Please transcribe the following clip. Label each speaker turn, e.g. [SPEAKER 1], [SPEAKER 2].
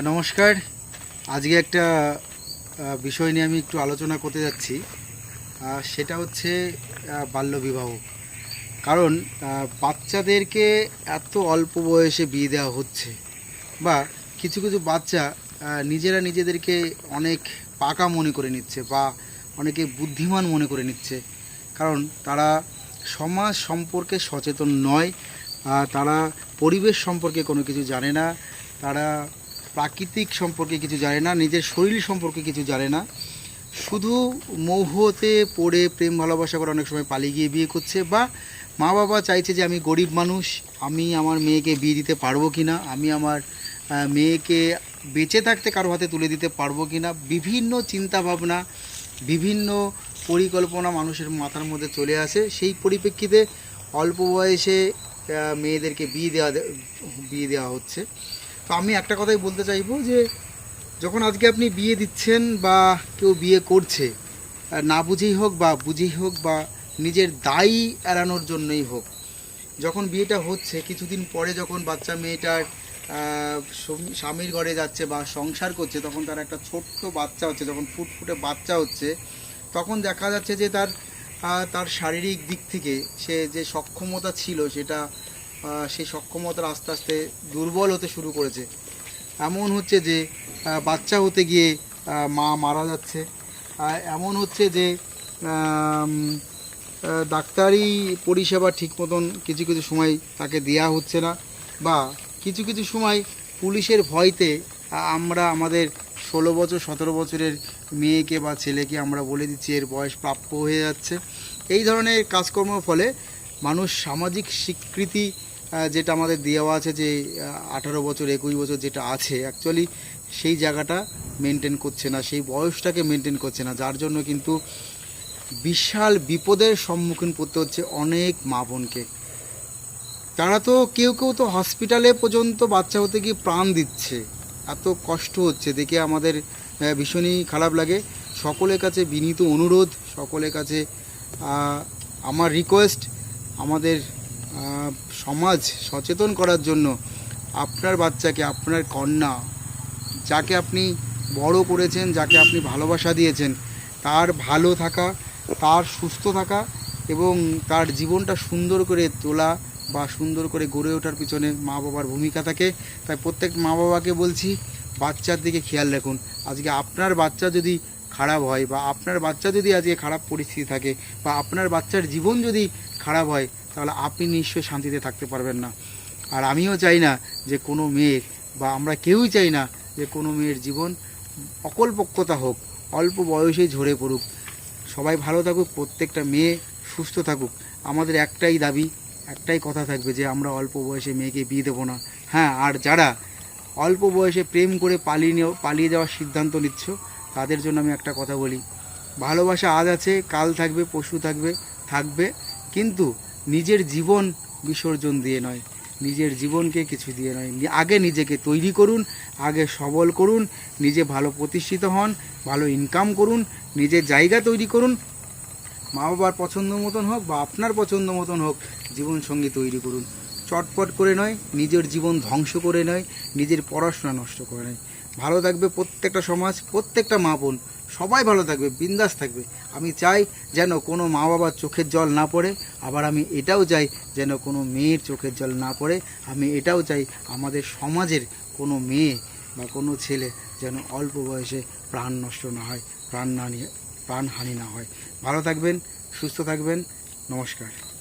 [SPEAKER 1] নমস্কার। আজকে একটা বিষয় নিয়ে আমি একটু আলোচনা করতে যাচ্ছি। সেটা হচ্ছে বাল্যবিবাহ। কারণ বাচ্চাদেরকে এত অল্প বয়সে বিয়ে দেওয়া হচ্ছে বা কিছু কিছু বাচ্চা নিজেরা নিজেদেরকে অনেক পাকা মনে করে নিচ্ছে বা অনেকে বুদ্ধিমান মনে করে নিচ্ছে। কারণ, তারা সমাজ সম্পর্কে সচেতন নয় তারা পরিবেশ সম্পর্কে কোনো কিছু জানে না। তারা প্রাকৃতিক সম্পর্কে কিছু জানে না, নিজের শরীর সম্পর্কে কিছু জানে না। শুধু মৌহতে পড়ে প্রেম, ভালোবাসা করে অনেক সময় পালিয়ে গিয়ে বিয়ে করছে বা মা বাবা চাইছে যে আমি গরিব মানুষ, আমি আমার মেয়েকে বিয়ে দিতে পারব কি না আমি আমার মেয়েকে বেঁচে থাকতে কারও হাতে তুলে দিতে পারব কি না বিভিন্ন চিন্তাভাবনা, বিভিন্ন পরিকল্পনা মানুষের মাথার মধ্যে চলে আসে। সেই পরিপ্রেক্ষিতে অল্প বয়সে মেয়েদেরকে বিয়ে দেওয়া বিয়ে দেওয়া হচ্ছে। তো আমি একটা কথাই বলতে চাইব যে, যখন আজকে আপনি বিয়ে দিচ্ছেন বা কেউ বিয়ে করছে না বুঝেই হোক বা বুঝেই হোক বা নিজের দায়ী এড়ানোর জন্যই হোক, যখন বিয়েটা হচ্ছে, কিছুদিন পরে যখন বাচ্চা মেয়েটার স্বামীর ঘরে যাচ্ছে বা সংসার করছে, তখন তার একটা ছোট্ট বাচ্চা হচ্ছে, যখন ফুটফুটে বাচ্চা হচ্ছে, তখন দেখা যাচ্ছে যে তার তার শারীরিক দিক থেকে সে যে সক্ষমতা ছিল সেটা সেই সক্ষমতা আস্তে আস্তে দুর্বল হতে শুরু করেছে। এমন হচ্ছে যে বাচ্চা হতে গিয়ে মা মারা যাচ্ছে। এমন হচ্ছে যে ডাক্তারি পরিষেবা ঠিক মতন কিছু কিছু সময় তাকে দেয়া হচ্ছে না বা কিছু কিছু সময় পুলিশের ভয়তে আমরা আমাদের ষোলো বছর, সতেরো বছরের মেয়েকে বা ছেলেকে আমরা বলে দিচ্ছি, এর বয়স প্রাপ্য হয়ে যাচ্ছে। এই ধরনের কাজকর্মের ফলে মানুষ সামাজিক স্বীকৃতি যেটা আমাদের দেওয়া আছে যে আঠারো বছর, একুশ বছর যেটা আছে অ্যাকচুয়ালি সেই জায়গাটা মেনটেন করছে না, সেই বয়সটাকে মেনটেন করছে না, যার জন্য কিন্তু বিশাল বিপদের সম্মুখীন পড়তে হচ্ছে অনেক মা বোনকে। তারা তো কেউ কেউ তো হসপিটালে পর্যন্ত বাচ্চা হতে গিয়ে প্রাণ দিচ্ছে। এত কষ্ট হচ্ছে, দেখে আমাদের ভীষণই খারাপ লাগে। সকলের কাছে বিনীত অনুরোধ, সকলের কাছে আমার রিকোয়েস্ট আমাদের সমাজ সচেতন করার জন্য আপনার বাচ্চাকে, আপনার কন্যা, যাকে আপনি বড় করেছেন, যাকে আপনি ভালোবাসা দিয়েছেন, তার ভালো থাকা, তার সুস্থ থাকা এবং তার জীবনটা সুন্দর করে তোলা বা সুন্দর করে গড়ে ওঠার পিছনে মা বাবার ভূমিকা থাকে। তাই প্রত্যেক মা বাবাকে বলছি, বাচ্চার দিকে খেয়াল রাখুন। আজকে আপনার বাচ্চা যদি খারাপ হয় বা আপনার বাচ্চা যদি আজকে খারাপ পরিস্থিতি থাকে বা আপনার বাচ্চার জীবন যদি খারাপ হয়, তাহলে আপনি নিশ্চয়ই শান্তিতে থাকতে পারবেন না। আর আমিও চাই না যে কোনো মেয়ের বা আমরা কেউই চাই না যে কোনো মেয়ের জীবন অকল্পক্যতা হোক, অল্প বয়সেই ঝরে পড়ুক। সবাই ভালো থাকুক, প্রত্যেকটা মেয়ে সুস্থ থাকুক। আমাদের একটাই দাবি, একটাই কথা থাকবে যে আমরা অল্প বয়সে মেয়েকে বিয়ে দেবো না। হ্যাঁ আর যারা অল্প বয়সে প্রেম করে পালিয়ে পালিয়ে যাওয়ার সিদ্ধান্ত নিচ্ছ তাদের জন্য আমি একটা কথা বলি। ভালোবাসা আজ আছে, কাল থাকবে পশু থাকবে থাকবে, কিন্তু নিজের জীবন বিসর্জন দিয়ে নয়। নিজের জীবনকে কিছু দিয়ে নয়। আগে নিজেকে তৈরি করুন, আগে সবল করুন, নিজে ভালো প্রতিষ্ঠিত হন, ভালো ইনকাম করুন নিজের জায়গা তৈরি করুন। মা বাবার পছন্দ মতন হোক বা আপনার পছন্দ মতন হোক, জীবনসঙ্গী তৈরি করুন। চটপট করে নয়, নিজের জীবন ধ্বংস করে নয়, নিজের পড়াশোনা নষ্ট করে নয়। ভালো থাকবে প্রত্যেকটা সমাজ, প্রত্যেকটা মা বোন। সবাই ভালো থাকবে, বিন্দাস থাকবে। আমি চাই যেন কোনো মা বাবার চোখের জল না পড়ে, আবার আমি এটাও চাই যেন কোনো মেয়ের চোখের জল না পড়ে। আমি এটাও চাই আমাদের সমাজের কোনো মেয়ে বা কোনো ছেলে যেন অল্প বয়সে প্রাণ নষ্ট না হয়, প্রাণ না নিয়ে প্রাণহানি না হয়। ভালো থাকবেন, সুস্থ থাকবেন। নমস্কার।